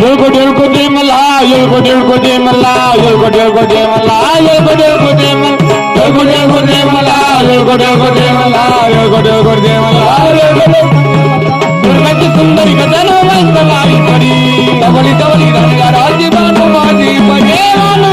ఏడుకోటి ఏడుకోటి మల్లా ఏడుకోటి ఏడుకోటి మల్లా ఏడుకోటి ఏడుకోటి మల్లా ఏడుకోటి ఏడుకోటి ఏడుకోటి ఏడుకోటి మల్లా ఏడుకోటి ఏడుకోటి మల్లా ఏడుకోటి ఏడుకోటి మల్లా దుర్గతి సుందరి గజను మంగళాయి పడి తవలి తవలి రంగరాజి బాను మాజీ పడే రాను